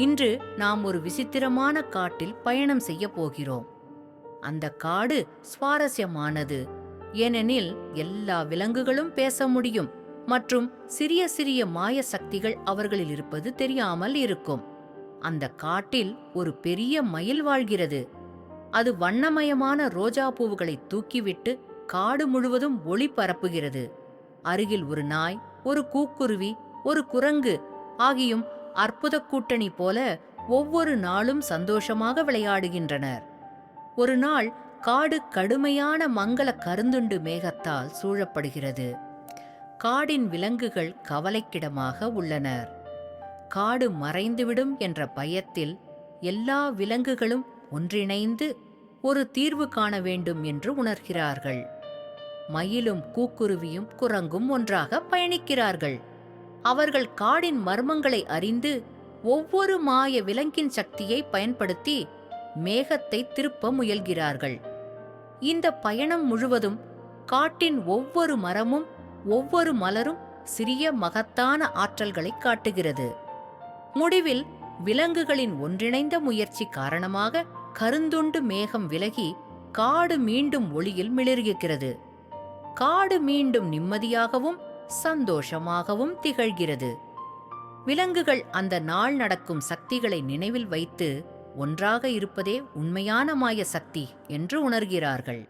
இன்று நாம் ஒரு விசித்திரமான காட்டில் பயணம் செய்ய போகிறோம். அந்த காடு சுவாரஸ்யமானது. ஏனெனில் எல்லா விலங்குகளும் பேச முடியும் மற்றும் சிறிய சிறிய மாய சக்திகள் அவர்களில் இருப்பது தெரியாமல் இருக்கும். அந்த காட்டில் ஒரு பெரிய மயில் வாழ்கிறது. அது வண்ணமயமான ரோஜா பூவுகளை தூக்கிவிட்டு காடு முழுவதும் ஒளி பரப்புகிறது. அருகில் ஒரு நாய் ஒரு கூக்குருவி ஒரு குரங்கு ஆகியும் அற்புத கூட்டணி போல ஒவ்வொரு நாளும் சந்தோஷமாக விளையாடுகின்றனர். ஒரு நாள் காடு கடுமையான மங்கள கருந்துண்டு மேகத்தால் சூழப்படுகிறது. காடின் விலங்குகள் கவலைக்கிடமாக உள்ளனர். காடு மறைந்துவிடும் என்ற பயத்தில் எல்லா விலங்குகளும் ஒன்றிணைந்து ஒரு தீர்வு காண வேண்டும் என்று உணர்கிறார்கள். மயிலும் கூக்குருவியும் குரங்கும் ஒன்றாக பயணிக்கிறார்கள். அவர்கள் காடின் மர்மங்களை அறிந்து ஒவ்வொரு மாய விலங்கின் சக்தியை பயன்படுத்தி மேகத்தை திருப்ப முயல்கிறார்கள். இந்த பயணம் முழுவதும் காட்டின் ஒவ்வொரு மரமும் ஒவ்வொரு மலரும் சிறிய மகத்தான ஆற்றல்களை காட்டுகிறது. முடிவில் விலங்குகளின் ஒன்றிணைந்த முயற்சி காரணமாக கருந்துண்டு மேகம் விலகி காடு மீண்டும் ஒளியில் மிளிர்கிறது. காடு மீண்டும் நிம்மதியாகவும் சந்தோஷமாகவும் திகழ்கிறது. விலங்குகள் அந்த நாள் நடக்கும் சக்திகளை நினைவில் வைத்து ஒன்றாக இருப்பதே உண்மையான மாய சக்தி என்று உணர்கிறார்கள்.